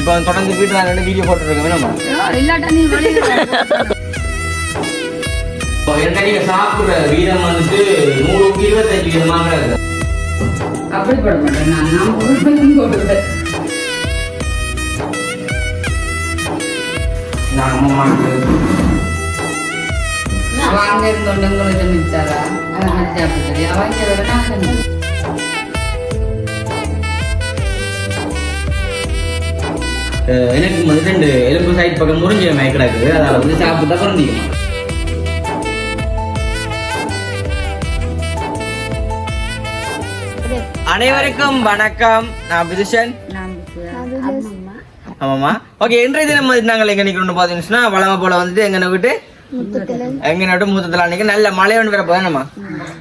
இப்போ தொடர்ந்து வீட்டில் ரெண்டு வீடியோ போட்டுருக்கோம். வேணுமா? இல்லாட்டா நீ வெளியில சாப்பிடுற வீதம் வந்துட்டு நூறுக்கு இருபத்தஞ்சு விதமாக இருக்கு. அப்படி போட மாட்டேன். நான் நான் போடுவேன். போடுவேன் நான் அம்மாவுக்கு அவங்க இருந்தோண்டு உங்களுக்கு மிச்சாரா அதை மாதிரி சாப்பிட்டு அவங்க எனக்கு வந்துட்டு ரெண்டு எலும்பு சைட் பக்கம் முறிஞ்ச மயக்கிடாக்கு அதால வந்து சாப்பிட்டா குறைஞ்சிக்கும் அனைவருக்கும் வணக்கம். நான் பிதுஷன் ஆமாம்மா. ஓகே இன்றைய தினம் வந்து நாங்கள் எங்க நிக்கிறோம்னு பார்த்தீங்கன்னா வளம போல வந்துட்டு எங்க விட்டு எங்க நட்டு மூத்தத்தில் அன்னைக்கு நல்ல மழையோடு வர போதும் நம்ம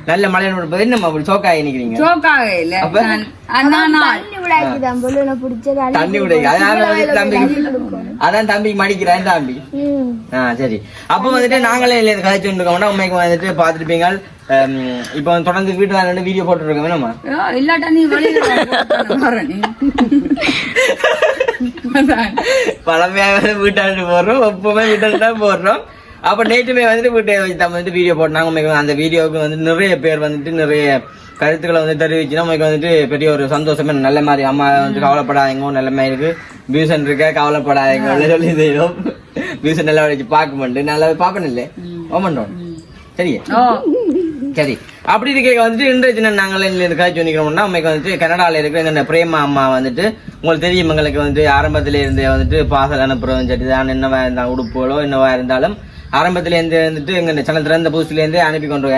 நல்ல மழையோடு வர போது நம்ம அப்படி சோக்காகி நிக்கிறீங்க? சோக்காக இல்ல. அப்ப? தண்ணி விட அதான் தம்பி அதான் தம்பி மடிக்கிறேன் தம்பி. ஆ சரி. அப்போ வந்துட்டு நாங்களே இல்லை கதைச்சு இருக்கோம்னா உண்மைக்கு வந்துட்டு பார்த்துருப்பீங்க. இப்போ தொடர்ந்து வீட்டில் ரெண்டு வீடியோ போட்டுருக்கோம் வேணுமா இல்லாட்டா நீ. பழமையாக வீட்டாண்டு போடுறோம் எப்பவுமே வீட்டாண்டு தான் போடுறோம் அப்போ நேற்றுமே வந்துட்டு வீட்டை வச்சு வந்துட்டு வீடியோ போட்டாங்க. அந்த வீடியோவுக்கு வந்து நிறைய பேர் வந்துட்டு நிறைய கருத்துக்களை வந்து தெரிவிச்சுன்னா உங்களுக்கு வந்துட்டு பெரிய ஒரு சந்தோஷமே. நல்ல மாதிரி அம்மா வந்து கவலைப்படாதீங்க நல்ல மாதிரி இருக்கு. பியூசன் இருக்க கவலைப்படாதீங்க. சொல்லி செய்யும் பியூசன் நல்லா வச்சு பார்க்க மாட்டேன். நல்லா பார்ப்பேன் இல்லை ஓமண்டோம் சரியா? சரி. அப்படி இருக்க வந்துட்டு இன்றைய தினம் நாங்கள் காய்ச்சி நிற்கிறோம்னா அம்மைக்கு வந்துட்டு கனடாவில் இருக்கிற எங்க பிரேமா அம்மா வந்துட்டு உங்களுக்கு தெரியும் எங்களுக்கு வந்து ஆரம்பத்துல இருந்தே வந்துட்டு பாசல் அனுப்புறதும் சரி தான் என்னவா இருந்தாலும் உடுப்புகளோ என்னவா இருந்தாலும் ஆரம்பத்துல இருந்து வந்துட்டு எங்க சேனல் திறந்த புதுசுல இருந்தே அனுப்பி கொண்டு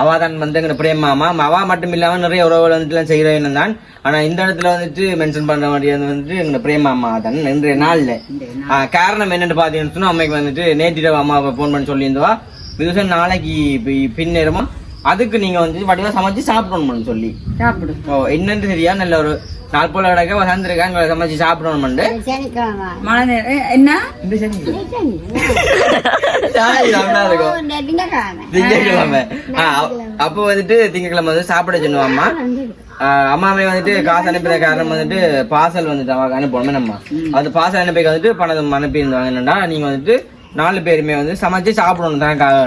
அவா தான் வந்து எங்க பிரேமா அம்மா அவா மட்டும் இல்லாம நிறைய உறவுகள் வந்துட்டு செய்கிறவன் தான். ஆனா இந்த இடத்துல வந்துட்டு மென்ஷன் பண்ண வேண்டியது வந்துட்டு எங்க பிரேமா அம்மா தான். இன்றைய நாள்ல. காரணம் என்னன்னு பாத்தீங்கன்னு சொன்னா அம்மைக்கு வந்துட்டு நேற்றிரவு அம்மாவை ஃபோன் பண்ணி சொல்லியிருந்தவா. விவசாயம் நாளைக்கு பின்னேரமா அதுக்கு நீங்க வந்து வடிவா சமைச்சு சாப்பிடணும்னு சொல்லி. சாப்பிடு. ஓ என்னன்னு தெரியா? நல்ல ஒரு நாள் போல கிடக்க வசந்திருக்காங்க சமைச்சு சாப்பிடணும்னு மழை என்ன? ஆ, அப்போ வந்துட்டு திங்கட்கிழமை வந்து சாப்பிட சொன்னோம் அம்மாவே வந்துட்டு காசு அனுப்பின காரணம் வந்துட்டு பார்சல் வந்துட்டு அவங்க அனுப்பணும் நம்ம அந்த பார்சல் அனுப்பி வந்துட்டு பணம் அனுப்பியிருந்தாங்க என்னன்னா நீங்க வந்துட்டு நாலு பேருமே வந்து சமைச்சு சாப்பிடணும் தானக்காக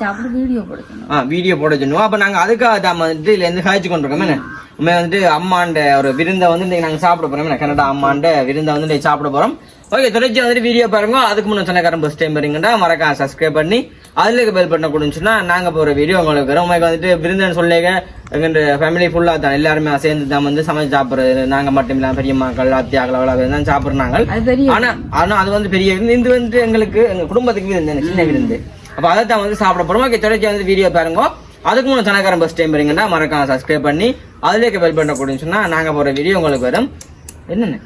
சாப்பிட்டு வீடியோ ஆ வீடியோ போட சொன்னோம். அப்போ நாங்கள் அதுக்காக தான் வந்துட்டு இதுல இருந்து காய்ச்சி கொண்டிருக்கோம் என்ன? உண்மை வந்துட்டு அம்மாண்ட ஒரு விருந்தை வந்து இன்னைக்கு நாங்கள் சாப்பிட போறோம். என்ன கனடா அம்மாண்ட விருந்தை வந்து இன்னைக்கு சாப்பிட போறோம். ஓகே தொடர்ச்சி வந்துட்டு வீடியோ பாருங்க. அதுக்கு முன்னே சொன்னக்காரன் ஃபஸ்ட் டைம் பாருங்கன்னா மறக்காம சப்ஸ்கிரைப் பண்ணி அதுல இருக்க பெல் பட்டனை கொடுச்சுன்னா நாங்கள் போகிற வீடியோ உங்களுக்கு வரும். உங்களுக்கு வந்துட்டு விருந்தன்னு சொல்லிங்க எங்க ஃபேமிலி ஃபுல்லாக தான். எல்லாருமே சேர்ந்து தான் வந்து சமைச்சு சாப்பிட்றது. நாங்கள் மட்டும் இல்லாமல் பெரியம்மாக்கள் அத்தியாக்கள் அவ்வளோ தான் சாப்பிட்றாங்க அது பெரிய ஆனா ஆனா அது வந்து பெரிய விருந்து. இது வந்து எங்களுக்கு எங்க குடும்பத்துக்கு விருந்து சின்ன விருந்து. அப்ப அதை தான் வந்து சாப்பிட போறோம். ஓகே தொடர்ச்சி வந்து வீடியோ பாருங்க. அதுக்கு முன்ன தனக்காரன் பஸ் டைம் பாருங்கன்னா மறக்காம சப்ஸ்கிரைப் பண்ணி அதுல இருக்க பெல் பண்ண கொடுன்னு சொன்னா நாங்க போற வீடியோ உங்களுக்கு வரும். என்னென்ன?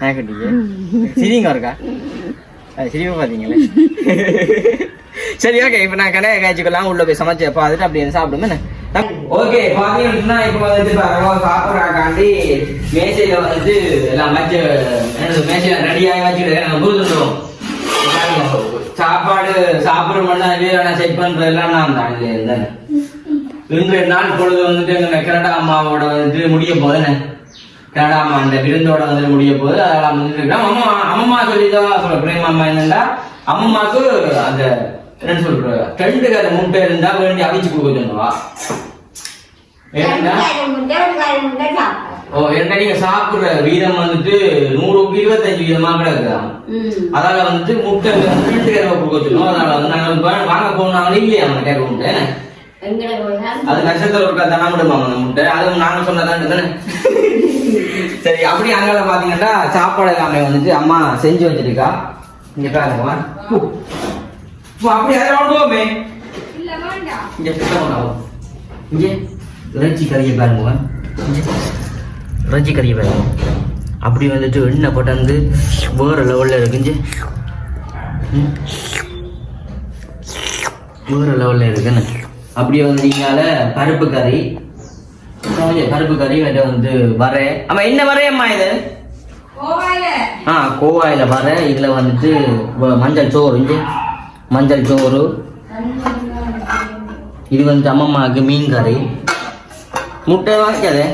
நாகட்டிங்க சிரிங்க இருக்கா அது சிரிப்பா பாத்தீங்களே சரி ஓகே இப்போ நான் கடையை காய்ச்சிக்கலாம் உள்ள போய் சமைச்சு பார்த்துட்டு அப்படி சாப்பிடுங்க ஓகே பாத்தீங்கன்னா இப்போ வந்துட்டு பாருங்க சாப்பிட்றாக்காண்டி மேசையில வந்துட்டு எல்லாம் வச்சு மேசையில ரெடியாகி வச்சுட்டு நாங்கள் சாப்பாடு சாப்பிடுற மட்டும் தான் வீரனை செட் பண்றது நான் தான் இருந்தேன். இன்றைய நாள் பொழுது வந்துட்டு எங்க கனடா அம்மாவோட வந்துட்டு முடிய போதுன்னு கனடா அம்மா அந்த விருந்தோட வந்துட்டு முடிய போகுது. அதெல்லாம் வந்துட்டு அம்மா அம்மா சொல்லிதான் சொல்ல பிரேம அம்மா என்னன்னா அம்மாக்கு அந்த என்ன சொல்ற ரெண்டு கதை முட்டை இருந்தா வேண்டி அவிச்சு கொடுக்க சொல்லுவா ஏன்னா ஓ என்ன நீங்க சாப்பிடுற வீதம் வந்துட்டு நூறுக்கு இருபத்தஞ்சு வீதமா கிடக்குதான் அதால வந்துட்டு முட்டை கரை கொடுக்க சொன்னோம் அதனால வந்து நாங்க வாங்க போனாலும் இல்லையா அவங்க கேட்க முட்டை? அது நட்சத்திரம் இருக்கா? தானே விடுமா அந்த முட்டை? அது நாங்க சொன்னதான் தானே? சரி அப்படி அங்கால பாத்தீங்கன்னா சாப்பாடு எல்லாமே வந்துட்டு அம்மா செஞ்சு வச்சிருக்கா. இங்க பாருங்க அப்படி அதோட போமே இங்க சுத்தம் இங்க. இறைச்சி கறியை பாருங்க இறைச்சி கறியை பாருங்க அப்படி வந்துட்டு எண்ணெய் போட்டு வந்து வேற லெவல்ல இருக்குங்க ம். வேற லெவல்ல இருக்குன்னு. அப்படியே வந்து இங்கால பருப்பு கறி பருப்பு கறி வேற வந்து வர ஆமா என்ன வரையம்மா இது? ஆ கோவாயில வர இதுல வந்துட்டு மஞ்சள் சோறு மஞ்சள் சோறு. இது வந்து அம்மம்மாவுக்கு மீன் கறி. முட்டை வாங்கிக்காதே.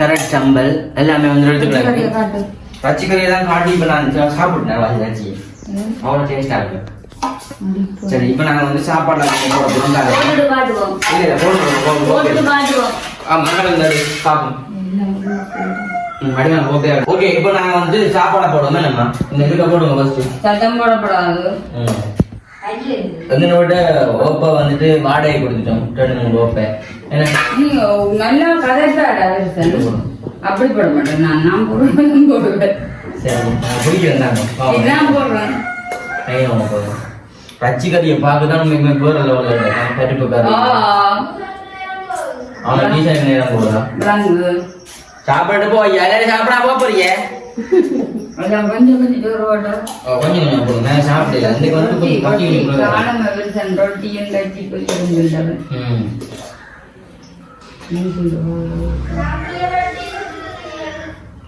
கரெக்ட் சம்பல் எல்லாமே வந்து எடுத்துக்கலாம். பச்சை கறி எல்லாம் காட்டி இப்போ நான் சாப்பிட்டேன் வாசி வச்சு அவ்வளோ டேஸ்டாக இருக்கு. சரி இப்போ நாங்கள் வந்து நாங்கள் போட போகிறோம் இல்லை போட்டு காட்டுவோம் இல்லை போடுறோம் போட்டு போடுறோம் காட்டுவோம் ஆ மகள் இந்த சாப்பிடும். வடிவம் ஓகே ஓகே இப்போ நாங்கள் வந்து சாப்பாடை போடுவோமே நம்ம இந்த இதுக்கு போடுவோம் ஃபர்ஸ்ட் சத்தம் போடப்படாது. எங்களை விட ஓப்பை வந்துட்டு வாடகை கொடுத்துட்டோம். ரெண்டு மூணு ஓப்பை. நல்லா கதைப்பாடா அப்படி போட மாட்டேன் நான். நான் போடுவேன் போடுவேன். இதான் போடுறேன். பச்சை கறியை பார்க்க தான் நம்ம பேர் லெவலில் கருப்பு கறி அவனை டீசர்ட் நேரம் போடுறான் விலங்கு சாப்பிட்டு போ எல்லாரும் சாப்பிடா போக போறீங்க அதான் கொஞ்சம் கொஞ்சம் ஜோறு போட்டோம் கொஞ்சம் கொஞ்சம் போடுங்க நான் சாப்பிடல. இன்னைக்கு வந்து கொஞ்சம் பக்கி காலம் வில்சன் ரொட்டியும் கட்டி போய் தெரிஞ்சுட்டாரு ம்.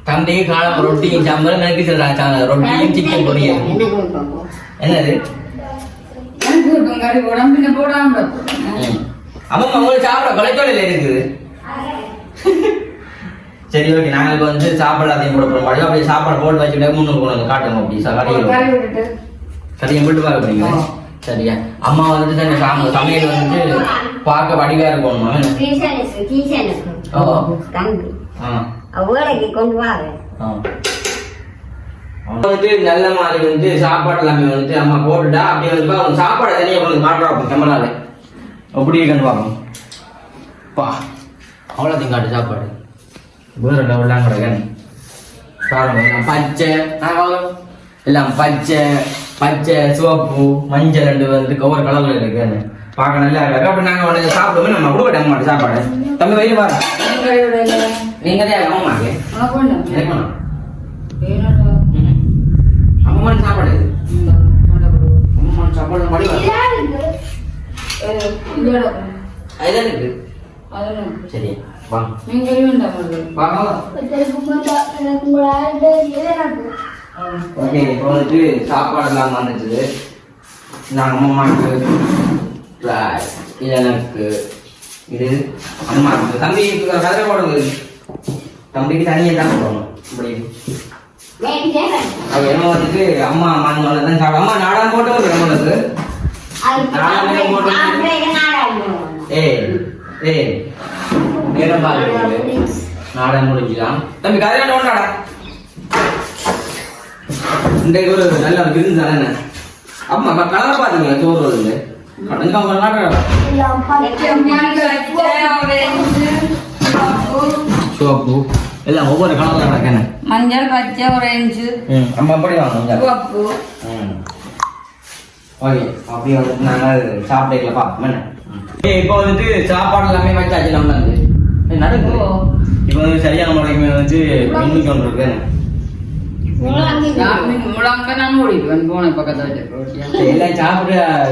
தம்பி காலம் ரொட்டியும் சாம்பார் எனக்கு சொல்றாங்க ரொட்டியும் சிக்கன் பொரியல் என்னது. அம்மா உங்களுக்கு சாப்பிட கொலைச்சோலையில் இருக்குது? சரி ஓகே. நாங்கள் இப்போ வந்து சாப்பாடு அதையும் போட போகிறோம் அப்படியே சாப்பாடு போட்டு வச்சுட்டு கொண்டு வந்து காட்டுங்க அப்படி சார் கடையில். கடையை போட்டு பார்க்க போறீங்க. சரியா அம்மா வந்துட்டு தான் சாம சமையல் வந்துட்டு பார்க்க வடிவா வேலைக்கு கொண்டு. அவன் வந்துட்டு நல்ல மாதிரி வந்து சாப்பாடு எல்லாமே வந்துட்டு அம்மா போட்டுட்டா அப்படியே வந்து அவங்க சாப்பாடை தனியாக கொண்டு காட்டுறோம் கேமரால அப்படி கண்டு பார்ப்போம் பா. அவ்வளோத்தையும் காட்டு சாப்பாடு. வேற லெவலாம் கிடையாது. பச்சை. எல்லாம் பச்சை. பச்சை சிவப்பு மஞ்சள் ரெண்டு வந்து கவர் கலர்ல இருக்கு பார்க்க நல்லா இருக்கு. அப்படி நாங்கள் வந்து சாப்பிடுவோம் நம்ம கொடுக்க மாட்டோம் சாப்பாடு. தம்பி வயிறு பாரு. நீங்க தான். அம்மான் சாப்பாடு கொடு. கொடு. அதுதான் இருக்கு சரி வாங்க நீங்க வேண்டாம். வாங்க ஓகே இப்போ வந்துட்டு சாப்பாடு எல்லாம் வந்துச்சு நாங்கள் அம்மாவுக்கு right. இது எனக்கு இது அம்மாவுக்கு தம்பி கதை போடுது தம்பிக்கு தனியாக தான் போடணும் இப்படி. அது என்ன வந்துட்டு அம்மா அம்மான்னு தான் சாப்பிடும் அம்மா நாடகம் போட்டு ஒரு நம்மளுக்கு ஏய் ஏய். நேரம் பாருங்க நாடகம் முடிஞ்சுதான் தம்பி கதை ஒன்றாடா. இன்றைக்கு ஒரு நல்ல விருந்து தானே? அம்மா கலர் பாத்தீங்களா சோறு வருது. கடங்க அவங்க சிவப்பு. எல்லாம் ஒவ்வொரு கலர்ல மஞ்சள் பச்சை ஆரஞ்சு அம்மா அப்படி வாங்க சிவப்பு. ம். ஓகே அப்படியே வந்துட்டு நாங்கள் சாப்பிட்டுக்கல பார்ப்போம் என்ன? இப்போ வந்துட்டு சாப்பாடு எல்லாமே வச்சாச்சு நம்ம வந்து. ஏய், நடக்கு ஓ. இப்போ வந்து சரியான முறைக்கு வந்து இன்னைக்கு ஒன்று இருக்கு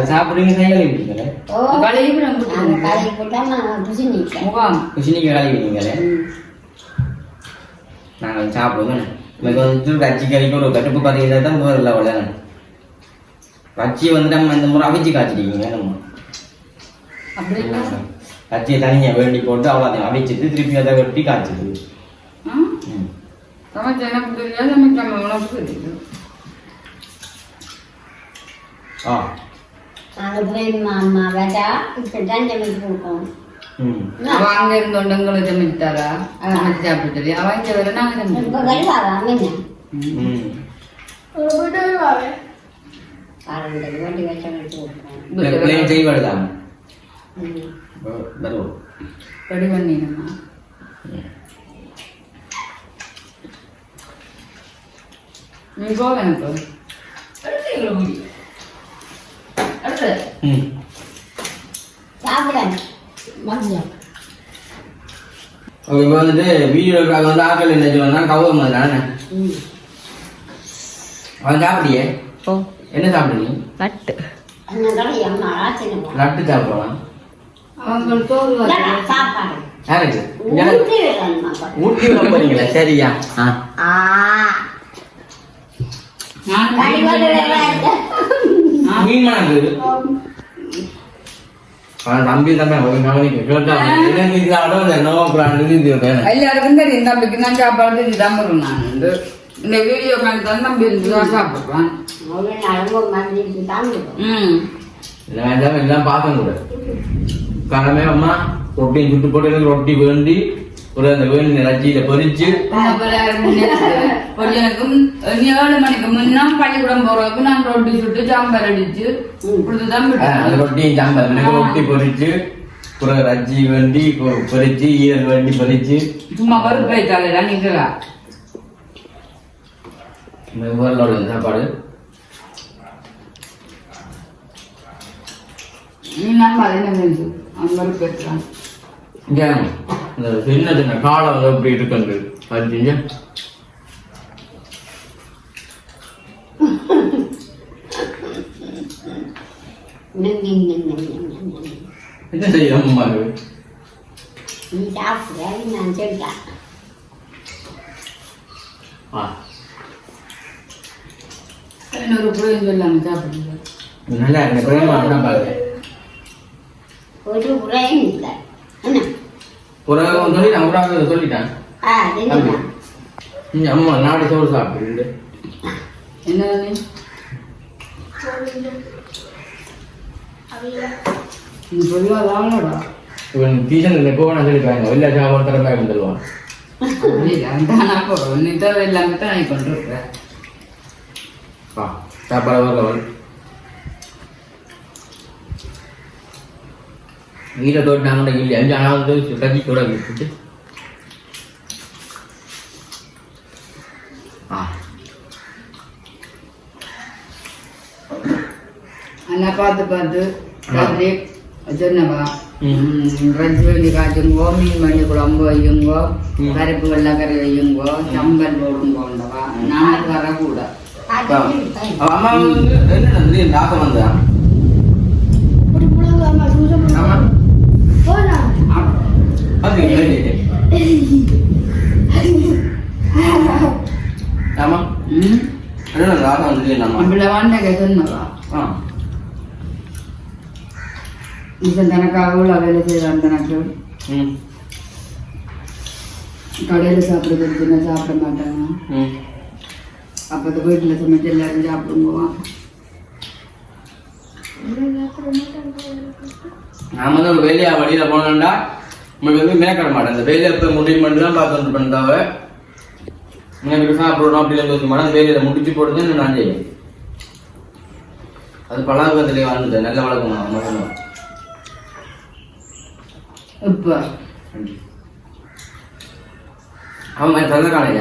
சாப்பிடுறீங்க கையில் விட்டீங்களே நாங்கள் சாப்பிடுவோம் எனக்கு வந்துட்டு கச்சி கறிக்கு ஒரு கட்டுப்பு பார்த்தீங்கன்னா தான் போகிற லெவலில் கச்சியை வந்து நம்ம இந்த முறை அவிச்சு காய்ச்சிட்டீங்க நம்ம? கச்சியை தனியாக வேண்டி போட்டு அவ்வளோதையும் அவிச்சிட்டு திருப்பி அதை வெட்டி காய்ச்சிது ஆ? சமைச்ச எனக்கு தெரியாது சமைக்காம உனக்கு தெரியும் ஆ அம்மா வேட்டா இப்படிதான் சமைச்சு கொடுக்கணும் ம் அவ அங்க இருந்து கொண்டு எங்களுக்கு சமைச்சாரா சமைச்சு இங்க வர நாங்க வருவோம் ரெடி பண்ணிடமா நீ போக எனக்கு அடுத்து எங்களை முடி அடுத்து ம் சாப்பிட மஞ்சள் ஓகே இப்போ வந்துட்டு வீடியோக்காக வந்து ஆக்கள் என்ன தானே ம் அவன் சாப்பிட்டியே ஓ என்ன சாப்பிடு நீ நட்டு அந்த கடை அம்மா ஆச்சரியம் லட்டு சாப்பிடலாம் ஊட்டி போறீங்களா சரியா ஆ பிராண்டு இது வேணும் எல்லாருக்கும் தெரியும் தம்பிக்கு நான் சாப்பாடு இதுதான் வரும் நான். வந்து இந்த வீடியோ கால் தான் தம்பி தான் சாப்பிடுவான். எல்லாம் பார்க்க கூட. காரணமே அம்மா ரொட்டியும் சுட்டு போட்டு ரொட்டி வேண்டி ஒரு அந்த வேண்டி ரஜியில பொரிச்சு பொடியனுக்கும் ஏழு மணிக்கு முன்னா பள்ளிக்கூடம் போறதுக்கு நான் ரொட்டி சுட்டு சாம்பார் அடிச்சு கொடுத்துதான் அந்த ரொட்டியும் சாம்பார் எனக்கு ரொட்டி பொரிச்சு ஒரு ரஜ்ஜி வேண்டி பொ- பொரிச்சு ஈரல் வேண்டி பொரிச்சு சும்மா பருப்பு வைத்தாலே ஊரில் உள்ள சாப்பாடு. நீ நம்ம அதை என்ன செஞ்சு அவன் பருப்பு இங்க இந்த சின்ன சின்ன காலம் எப்படி இருக்குது பார்த்தீங்க என்ன செய்ய அம்மா இன்னொரு புரியும் சொல்லாம சாப்பிடுங்க. நல்லா இருக்கு. பிரேமா பாருங்க. ஒரு உரையும் இல்லை. என்ன? புறகம் சொல்லிட்டேன் புறாக சொல்லிட்டேன். ஆ என்ன இங்க அம்மா நாடு சோறு சாப்பிட்டு என்ன இவன் டீச்சர் எப்போ வேணா சொல்லிப்பாங்க வெளில சாப்பாடு வந்துடுவான் நான் கொண்டு இருக்க ஆ சாப்பாடு வரல வீட்டை தோட்டினாங்க இல்லை அஞ்சு ஆனால் வந்து கட்சி கூட விட்டுட்டு ஆ. அண்ணா பார்த்து பார்த்து. ராத்திரி சொன்னவா? ம். ரஜ் வேண்டி காய்ச்சுங்கோ மீன் பண்ணி குழம்பு வையுங்கோ. பருப்பு வெள்ளக்கறி வையுங்கோ சம்பல் போடுங்கோண்டவா நான் வரக்கூட அவ அம்மா வந்து என்ன ஆசை வந்தா. தனக்காக இவ்வளோ வேலை செய்வான் தனக்கு கடையில் சாப்பிட்றது சின்ன சாப்பிட மாட்டாங்க அப்போ வீட்டில் சமைச்சு எல்லாரும் சாப்பிடுவோம் நாம தான் ஒரு வேலையா வழியில போனோம்டா. நம்மளுக்கு வந்து மேற்கட மாட்டேன் இந்த வேலையை போய் முடிவு பண்ணி தான் பார்த்து பண்ணாவ எனக்கு சாப்பிடணும் அப்படின்னு மாட்டேன் அந்த வேலையில முடிச்சு போட்டு தான் நான் செய்வேன் அது பழக்கத்திலே வாழ்ந்தது. நல்ல வழக்கம் மட்டும் இப்போ அவன் சொல்ல காணைய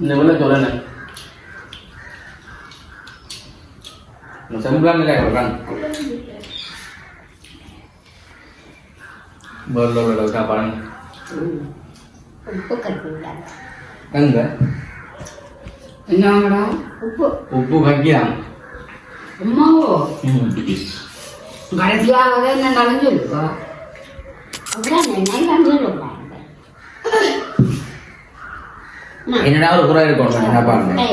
இந்த உள்ள சொல்லணும் செம்புலாம் இல்லை இருக்கான் போர்ல சாப்பாடு உப்பு கட்டுவிடாது கங்க என்னங்கடா உப்பு உப்பு கக்கிதான் அம்மாவோ ம் கடைசியாக என்ன நனைஞ்சிருக்கா அப்படிதான் நினைக்காம சொல்லுவாங்க என்னடா ஒரு குறை இருக்கும் சாப்பாடு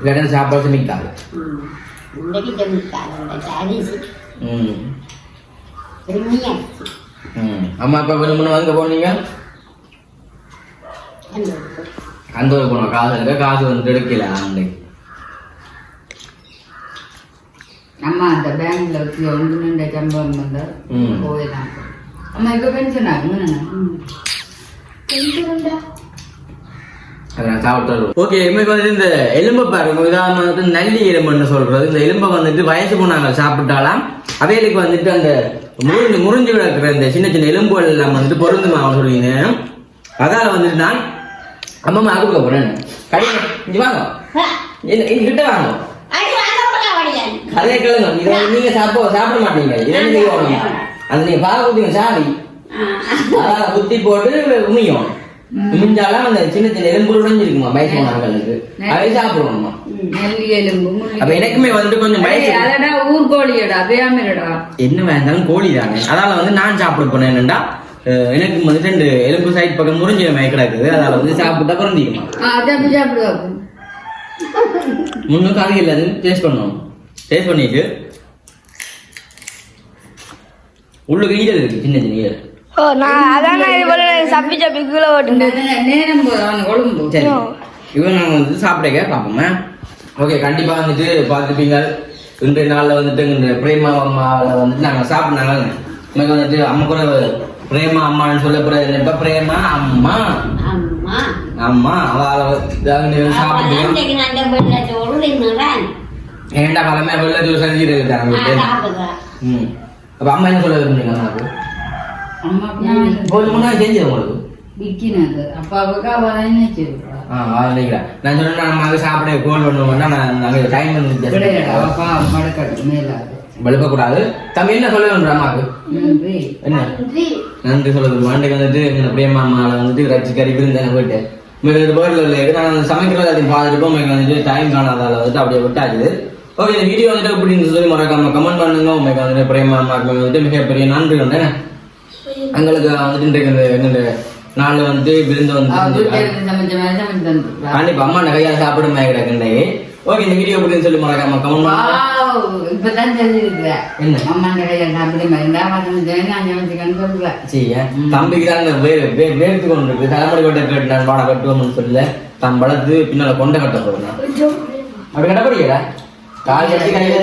இல்லாட்டி சாப்பாடு சமைக்காது இன்றைக்கு ஜமிக்காத அரிசி ம். பெருமையா ம் அம்மா அப்பா வேணும்னு வாங்க போனீங்க அந்த ஒரு போனோம் காசு இருக்க காசு வந்து எடுக்கல அன்னைக்கு அம்மா அந்த பேங்க்ல வச்சு ஒன்று நின்ற சம்பவம் வந்த. போயிடலாம். அம்மா இப்போ பென்ஷன் நான் சாப்பிட்டு ஓகே இன்றைக்கு வந்து இந்த எலும்பை பாருங்க. இதான் வந்து நல்லி எலும்புன்னு சொல்றது. இந்த எலும்பை வந்துட்டு வயசு போனாங்க சாப்பிட்டாலாம் அவைகளுக்கு வந்துட்டு அந்த முறிஞ்சு முறிஞ்சு கிடக்கிற இந்த சின்ன சின்ன எலும்புகள் எல்லாம் வந்துட்டு பொருந்துமா சொல்லிங்க அதால வந்துட்டு நான் அம்மா கொடுக்க போறேன். கடையில் இங்க வாங்க. கிட்ட வாங்க. கதையை கேளுங்க. இதை வந்து நீங்க சாப்பிட சாப்பிட மாட்டீங்க. இதை நீங்க அது நீங்க பால் ஊத்துங்க சாவி குத்தி போட்டு உமியும். உமிஞ்சாலும் அந்த சின்ன சின்ன எலும்பு உடைஞ்சிருக்குமா வயசு போனவங்களுக்கு அதை சாப்பிடணுமா? அப்ப எனக்குமே வந்து கொஞ்சம் அதடா ஊர்கோழியடா வேமிலடா என்ன வேண்டாலும் கோழி தானே. அதால வந்து நான் சாப்பிட போனேன் என்னண்டா? எனக்கு வந்து ரெண்டு எலும்பு சைட் பக்கம் முறிஞ்ச மயக்க கிடக்குது. அதால வந்து சாப்பிட்டா குறைஞ்சிக்குமா சாப்பிடுவா. முன்னுக்கு அது இல்லை டேஸ்ட் பண்ணணும் டேஸ்ட் பண்ணிட்டு உள்ளுக்கு ஈரல் இருக்கு சின்ன சின்ன ஈரல் ஓ நான் அதான் நான் இது போல சப்பி சப்பி கீழே ஓட்டுனேன். நேரம் போதும் அவன் கொழும்பு. சரி. இவன் நாங்கள் வந்து சாப்பிட பார்ப்போமே. ஓகே கண்டிப்பாக வந்துட்டு பார்த்துப்பீங்க. இன்றைய நாளில் வந்துட்டு இந்த பிரேமா அம்மாவில் வந்துட்டு நாங்கள் சாப்பிட்னாங்க எனக்கு வந்துட்டு அம்மா கூட பிரேமா அம்மான்னு சொல்ல போகிறது இப்போ பிரேமா? அம்மா. அம்மா. அம்மா. அவள் சாப்பிட்டு ஏன்டா காலமே வெள்ள ஜூஸ் நான் இருக்காங்க? ம். அப்போ அம்மா என்ன சொல்ல விரும்புறீங்க? செஞ்சது உங்களுக்கு என்ன செய்வா நான் நம்ம சாப்பிட கோல் பண்ணுவோம்னா நான் நாங்கள் டைம் கிடையாது வந்து அவ பாவம் மடக்கட்டு மேலாது வெளுக்கக்கூடாது தம்பி என்ன சொல்ல அம்மாவுக்கு நன்றி என்ன நன்றி சொல்லுது வாண்டைக்கு வந்துட்டு எங்க பிரியமா அம்மாவில் வந்துட்டு ரச்சி கறி விருந்தான போயிட்டு மிக பேர்ல இல்லை சமைக்கிறது வந்துட்டு டைம் காணாதால வந்துட்டு அப்படியே விட்டாச்சு ஓகே இந்த வீடியோ வந்துட்டு அப்படின்னு சொல்லி மறக்காம கமெண்ட் பண்ணுங்க உங்களுக்கு வந்துட்டு பிரேமா அம்மாவுக்கு வந்துட்டு மிகப்பெரிய நன்றி என்ன? எங்களுக்கு வந்துட்டு இன்றைக்கு இந்த இந்த நாளில் வந்துட்டு விருந்து வந்து கண்டிப்பா அம்மா கையால் சாப்பிடுமே கிடக்குண்டே ஓகே இந்த வீடியோ அப்படின்னு சொல்லி மறக்காம கமெண்ட் பண்ணுங்க. வாவ், இப்பதான் தெரிஞ்சிருக்கிற என்ன? அம்மா நிறைய சாப்பிட மாதிரி நான் சமைச்சேன் நான் சமைச்சுக்கன்னு சொல்லுவேன் செய்ய தம்பிக்கு தான் வேர்த்து கொண்டு இருக்கு. தலைமுறை கொண்ட கேட்டு நான் பாட கட்டுவோம்னு சொல்லல. தம் வளர்த்து பின்னால கொண்ட கட்ட போடுறேன் அப்படி கட்ட போறீங்களா? கால் கட்டி கையில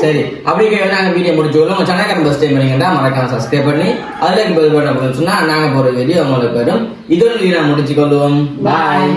சரி. அப்படி நாங்க வீடியோ முடிச்சுக்கணும் உங்க சேனல் டைம் பண்ணீங்கன்னா மறக்காம சப்ஸ்கிரைப் பண்ணி அதுல பெல் பட்டன் சொன்னா நாங்க போற வீடியோ உங்களுக்கு வரும். இதோட நான் முடிச்சுக்கொள்வோம். பாய்